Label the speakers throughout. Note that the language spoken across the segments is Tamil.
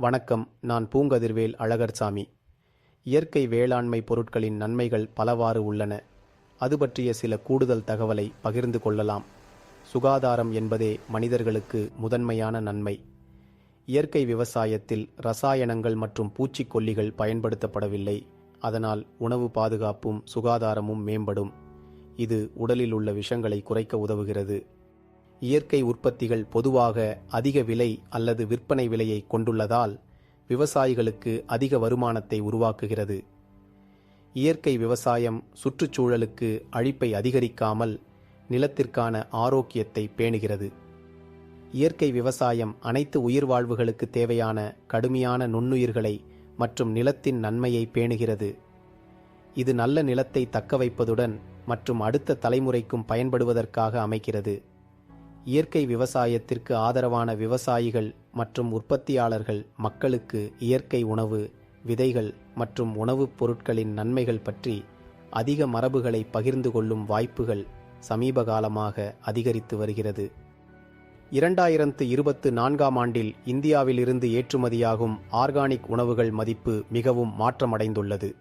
Speaker 1: வணக்கம். நான் பூங்கதிர்வேல் அழகர்சாமி. இயற்கை வேளாண்மை பொருட்களின் நன்மைகள் பலவாறு உள்ளன. அது பற்றிய சில கூடுதல் தகவலை பகிர்ந்து கொள்ளலாம். சுகாதாரம் என்பதே மனிதர்களுக்கு முதன்மையான நன்மை. இயற்கை விவசாயத்தில் ரசாயனங்கள் மற்றும் பூச்சிக்கொல்லிகள் பயன்படுத்தப்படவில்லை. அதனால் உணவு பாதுகாப்பும் சுகாதாரமும் மேம்படும். இது உடலில் உள்ள விஷங்களை குறைக்க உதவுகிறது. இயற்கை உற்பத்திகள் பொதுவாக அதிக விலை அல்லது விற்பனை விலையை கொண்டுள்ளதால் விவசாயிகளுக்கு அதிக வருமானத்தை உருவாக்குகிறது. இயற்கை விவசாயம் சுற்றுச்சூழலுக்கு அழிப்பை அதிகரிக்காமல் நிலத்திற்கான ஆரோக்கியத்தை பேணுகிறது. இயற்கை விவசாயம் அனைத்து உயிர்வாழ்வுகளுக்கு தேவையான கடுமையான நுண்ணுயிர்களை மற்றும் நிலத்தின் நன்மையை பேணுகிறது. இது நல்ல நிலத்தை தக்கவைப்பதுடன் மற்றும் அடுத்த தலைமுறைக்கும் பயன்படுவதற்காக அமைக்கிறது இயற்கை விவசாயத்திற்கு ஆதரவான விவசாயிகள் மற்றும் உற்பத்தியாளர்கள் மக்களுக்கு இயற்கை உணவு விதைகள் மற்றும் உணவுப் பொருட்களின் நன்மைகள் பற்றி அதிக மரபுகளை பகிர்ந்து கொள்ளும் வாய்ப்புகள் சமீப காலமாக அதிகரித்து வருகிறது. இரண்டாயிரத்து இருபத்து நான்காம் ஆண்டில் இந்தியாவிலிருந்து ஏற்றுமதியாகும் ஆர்கானிக் உணவுகள் மதிப்பு மிகவும் மாற்றமடைந்துள்ளது.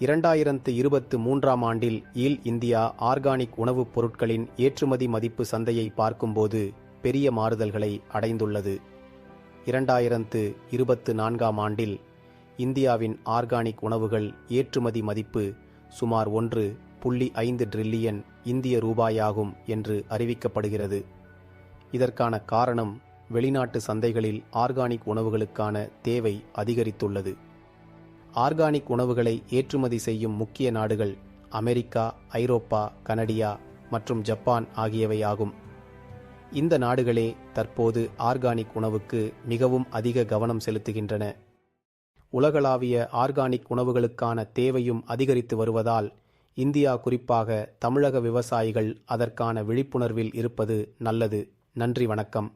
Speaker 1: இரண்டாயிரத்து இருபத்து மூன்றாம் ஆண்டில் ஈல் இந்தியா ஆர்கானிக் உணவுப் பொருட்களின் ஏற்றுமதி மதிப்பு சந்தையை பார்க்கும்போது பெரிய மாறுதல்களை அடைந்துள்ளது. இரண்டாயிரத்து இருபத்து நான்காம் ஆண்டில் இந்தியாவின் ஆர்கானிக் உணவுகள் ஏற்றுமதி மதிப்பு சுமார் ஒன்று புள்ளி ஐந்து ட்ரில்லியன் இந்திய ரூபாயாகும் என்று அறிவிக்கப்படுகிறது. இதற்கான காரணம் வெளிநாட்டு சந்தைகளில் ஆர்கானிக் உணவுகளுக்கான தேவை அதிகரித்துள்ளது. ஆர்கானிக் உணவுகளை ஏற்றுமதி செய்யும் முக்கிய நாடுகள் அமெரிக்கா ஐரோப்பா கனடியா மற்றும் ஜப்பான் ஆகியவை ஆகும். இந்த நாடுகளே தற்போது ஆர்கானிக் உணவுக்கு மிகவும் அதிக கவனம் செலுத்துகின்றன. உலகளாவிய ஆர்கானிக் உணவுகளுக்கான தேவையும் அதிகரித்து வருவதால் இந்தியா குறிப்பாக தமிழக விவசாயிகள் அதற்கான விழிப்புணர்வில் இருப்பது நல்லது. நன்றி வணக்கம்.